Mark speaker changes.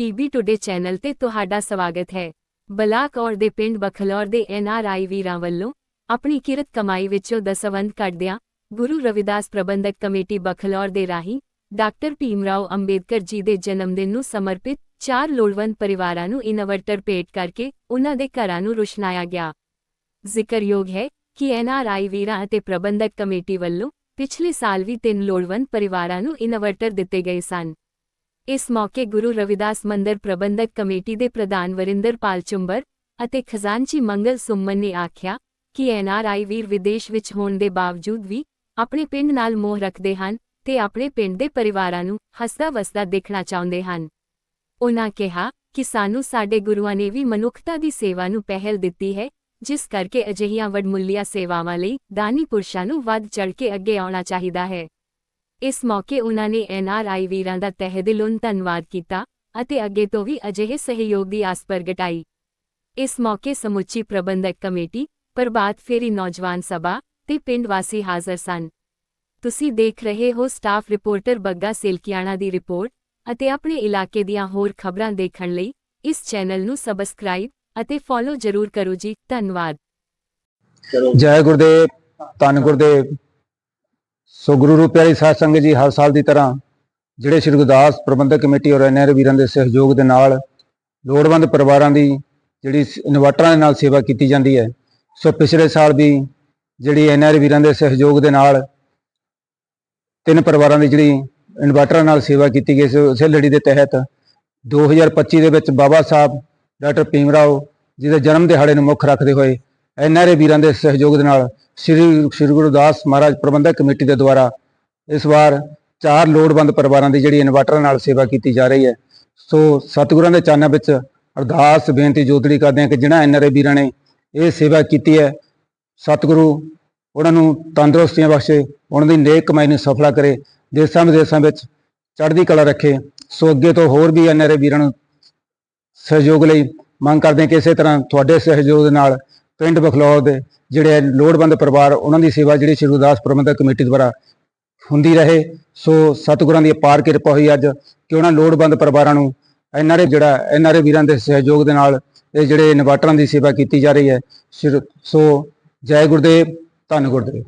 Speaker 1: PB today channel ਤੇ ਤੁਹਾਡਾ ਸਵਾਗਤ ਹੈ। ਬਲਾਕ ਔਰ ਦੇ ਪਿੰਡ ਬਖਲੌਰ ਦੇ ਐਨਆਰਆਈ ਵੀਰਾਂ ਵੱਲੋਂ ਆਪਣੀ ਕਿਰਤ ਕਮਾਈ ਵਿੱਚੋਂ ਦਸਵੰਧ ਕੱਢਦਿਆਂ ਗੁਰੂ ਰਵਿਦਾਸ ਪ੍ਰਬੰਧਕ ਕਮੇਟੀ ਬਖਲੌਰ ਦੇ ਰਾਹੀਂ ਡਾਕਟਰ ਭੀਮਰਾਓ ਅੰਬੇਦਕਰ ਜੀ ਦੇ ਜਨਮ ਦਿਨ ਨੂੰ ਸਮਰਪਿਤ ਚਾਰ ਲੋੜਵੰਦ ਪਰਿਵਾਰਾਂ ਨੂੰ ਇਨਵਰਟਰ ਭੇਟ ਕਰਕੇ ਉਨ੍ਹਾਂ ਦੇ ਘਰਾਂ ਨੂੰ ਰੁਸ਼ਨਾਇਆ ਗਿਆ। ਜ਼ਿਕਰਯੋਗ ਹੈ ਕਿ ਐਨਆਰਆਈ ਵੀਰਾਂ ਅਤੇ ਪ੍ਰਬੰਧਕ ਕਮੇਟੀ ਵੱਲੋਂ ਪਿਛਲੇ ਸਾਲ ਵੀ ਤਿੰਨ ਲੋੜਵੰਦ ਪਰਿਵਾਰਾਂ ਨੂੰ ਇਨਵਰਟਰ ਦਿੱਤੇ ਗਏ ਸਨ। ਇਸ ਮੌਕੇ ਗੁਰੂ ਰਵਿਦਾਸ ਮੰਦਰ ਪ੍ਰਬੰਧਕ ਕਮੇਟੀ ਦੇ ਪ੍ਰਧਾਨ ਵਰਿੰਦਰ ਪਾਲ ਚੁੰਬਰ ਅਤੇ ਖਜ਼ਾਨਚੀ ਮੰਗਲ ਸੁਮਨ ਨੇ ਆਖਿਆ ਕਿ ਐਨਆਰਆਈ ਵੀਰ ਵਿਦੇਸ਼ ਵਿੱਚ ਹੋਣ ਦੇ ਬਾਵਜੂਦ ਵੀ ਆਪਣੇ ਪਿੰਡ ਨਾਲ ਮੋਹ ਰੱਖਦੇ ਹਨ ਤੇ ਆਪਣੇ ਪਿੰਡ ਦੇ ਪਰਿਵਾਰਾਂ ਨੂੰ ਹੱਸਦਾ ਵਸਦਾ ਦੇਖਣਾ ਚਾਹੁੰਦੇ ਹਨ। ਉਨ੍ਹਾਂ ਕਿਹਾ ਕਿ ਸਾਨੂੰ ਸਾਡੇ ਗੁਰੂਆਂ ਨੇ ਵੀ ਮਨੁੱਖਤਾ ਦੀ ਸੇਵਾ ਨੂੰ ਪਹਿਲ ਦਿੱਤੀ ਹੈ, ਜਿਸ ਕਰਕੇ ਅਜਿਹੀਆਂ ਵਡਮੁੱਲੀਆਂ ਸੇਵਾਵਾਂ ਲਈ ਦਾਨੀ ਪੁਰਸ਼ਾਂ ਨੂੰ ਵੱਧ ਚੜ੍ਹ ਕੇ ਅੱਗੇ ਆਉਣਾ ਚਾਹੀਦਾ ਹੈ। ਇਸ ਮੌਕੇ ਉਨ੍ਹਾਂ ਨੇ ਐਨਆਰਆਈ ਵੀਰਾਂ ਦਾ ਤਹਿ ਦਿਲੋਂ ਧੰਨਵਾਦ ਕੀਤਾ ਅਤੇ ਅੱਗੇ ਤੋਂ ਵੀ ਅਜਿਹੇ ਸਹਿਯੋਗ ਦੀ ਆਸ ਪ੍ਰਗਟਾਈ। ਇਸ ਮੌਕੇ ਸਮੁੱਚੀ ਪ੍ਰਬੰਧਕ ਕਮੇਟੀ, ਪ੍ਰਭਾਤ ਫੇਰੀ ਨੌਜਵਾਨ ਸਭਾ ਤੇ ਪਿੰਡ ਵਾਸੀ ਹਾਜ਼ਰ ਸਨ। ਤੁਸੀਂ ਦੇਖ ਰਹੇ ਹੋ ਸਟਾਫ ਰਿਪੋਰਟਰ ਬੱਗਾ ਸੇਲਕਿਆਣਾ ਦੀ ਰਿਪੋਰਟ ਅਤੇ ਆਪਣੇ ਇਲਾਕੇ ਦੀਆਂ ਹੋਰ ਖਬਰਾਂ ਦੇਖਣ ਲਈ ਇਸ ਚੈਨਲ ਨੂੰ ਸਬਸਕ੍ਰਾਈਬ ਅਤੇ ਫੋਲੋ ਜ਼ਰੂਰ ਕਰੋ ਜੀ, ਧੰਨਵਾਦ।
Speaker 2: ਜੈ ਗੁਰਦੇਵ, ਧੰਨ ਗੁਰਦੇਵ। ਸੋ ਗੁਰੂ ਰੂਪ ਪਿਆਰੀ ਸਾਧ ਸੰਗਤ ਜੀ, ਹਰ ਸਾਲ ਦੀ ਤਰ੍ਹਾਂ ਜਿਹੜੇ ਸ਼੍ਰੀ ਗੁਰਦਾਸ ਪ੍ਰਬੰਧਕ ਕਮੇਟੀ ਔਰ ਐਨਆਰ ਵੀਰਾਂ ਦੇ ਸਹਿਯੋਗ ਦੇ ਨਾਲ ਲੋੜਵੰਦ ਪਰਿਵਾਰਾਂ ਦੀ ਜਿਹੜੀ ਇਨਵਰਟਰਾਂ ਦੇ ਨਾਲ ਸੇਵਾ ਕੀਤੀ ਜਾਂਦੀ ਹੈ, ਸੋ ਪਿਛਲੇ ਸਾਲ ਵੀ ਜਿਹੜੀ ਐਨਆਰ ਵੀਰਾਂ ਦੇ ਸਹਿਯੋਗ ਦੇ ਨਾਲ ਤਿੰਨ ਪਰਿਵਾਰਾਂ ਦੀ ਜਿਹੜੀ ਇਨਵਰਟਰਾਂ ਨਾਲ ਸੇਵਾ ਕੀਤੀ ਗਈ ਸੀ, ਉਸੇ ਲੜੀ ਦੇ ਤਹਿਤ 2025 ਦੇ ਵਿੱਚ ਬਾਬਾ ਸਾਹਿਬ ਡਾਕਟਰ ਭੀਮਰਾਓ ਜੀ ਦੇ ਜਨਮ ਦਿਹਾੜੇ ਨੂੰ ਮੁੱਖ ਰੱਖਦੇ ਹੋਏ ਐਨਆਰਏ ਵੀਰਾਂ ਦੇ ਸਹਿਯੋਗ ਦੇ ਨਾਲ ਸ੍ਰੀ ਸ੍ਰੀ ਗੁਰਦਾਸ ਮਹਾਰਾਜ ਪ੍ਰਬੰਧਕ ਕਮੇਟੀ ਦੇ ਦੁਆਰਾ ਇਸ ਵਾਰ ਚਾਰ ਲੋੜਵੰਦ ਪਰਿਵਾਰਾਂ ਦੀ ਜਿਹੜੀ ਇਨਵਰਟਰ ਨਾਲ ਸੇਵਾ ਕੀਤੀ ਜਾ ਰਹੀ ਹੈ। ਸੋ ਸਤਿਗੁਰਾਂ ਦੇ ਚਾਨਾਂ ਵਿੱਚ ਅਰਦਾਸ, ਬੇਨਤੀ, ਜੋਤੜੀ ਕਰਦੇ ਹਾਂ ਕਿ ਜਿਨ੍ਹਾਂ ਐਨਆਰਏ ਵੀਰਾਂ ਨੇ ਇਹ ਸੇਵਾ ਕੀਤੀ ਹੈ, ਸਤਿਗੁਰੂ ਉਹਨਾਂ ਨੂੰ ਤੰਦਰੁਸਤੀਆਂ ਬਖਸ਼ੇ, ਉਹਨਾਂ ਦੀ ਨੇਕ ਕਮਾਈ ਨੂੰ ਸਫਲਾ ਕਰੇ, ਦੇਸਾਂ ਵਿਦੇਸਾਂ ਵਿੱਚ ਚੜ੍ਹਦੀ ਕਲਾ ਰੱਖੇ। ਸੋ ਅੱਗੇ ਤੋਂ ਹੋਰ ਵੀ ਐਨਆਰਏ ਵੀਰਾਂ ਨੂੰ ਸਹਿਯੋਗ ਲਈ ਮੰਗ ਕਰਦੇ ਹਾਂ ਕਿ ਇਸੇ ਤਰ੍ਹਾਂ ਤੁਹਾਡੇ ਸਹਿਯੋਗ ਦੇ ਨਾਲ ਪਿੰਡ ਬਖਲੌਰ ਦੇ ਜਿਹੜੇ ਲੋੜਵੰਦ ਪਰਿਵਾਰ, ਉਹਨਾਂ ਦੀ ਸੇਵਾ ਜਿਹੜੀ ਸ਼੍ਰੀ ਗੁਰਦਾਸ ਪ੍ਰਬੰਧਕ ਕਮੇਟੀ ਦੁਆਰਾ ਹੁੰਦੀ ਰਹੇ। ਸੋ ਸਤਿਗੁਰਾਂ ਦੀ ਅਪਾਰ ਕਿਰਪਾ ਹੋਈ ਅੱਜ ਕਿ ਉਹਨਾਂ ਲੋੜਵੰਦ ਪਰਿਵਾਰਾਂ ਨੂੰ ਐਨਆਰਏ ਜਿਹੜਾ ਐਨਆਰਏ ਵੀਰਾਂ ਦੇ ਸਹਿਯੋਗ ਦੇ ਨਾਲ ਇਹ ਜਿਹੜੇ ਇਨਵਰਟਰਾਂ ਦੀ ਸੇਵਾ ਕੀਤੀ ਜਾ ਰਹੀ ਹੈ। ਸ਼੍ਰੀ- ਸੋ ਜੈ ਗੁਰਦੇਵ, ਧੰਨ ਗੁਰਦੇਵ।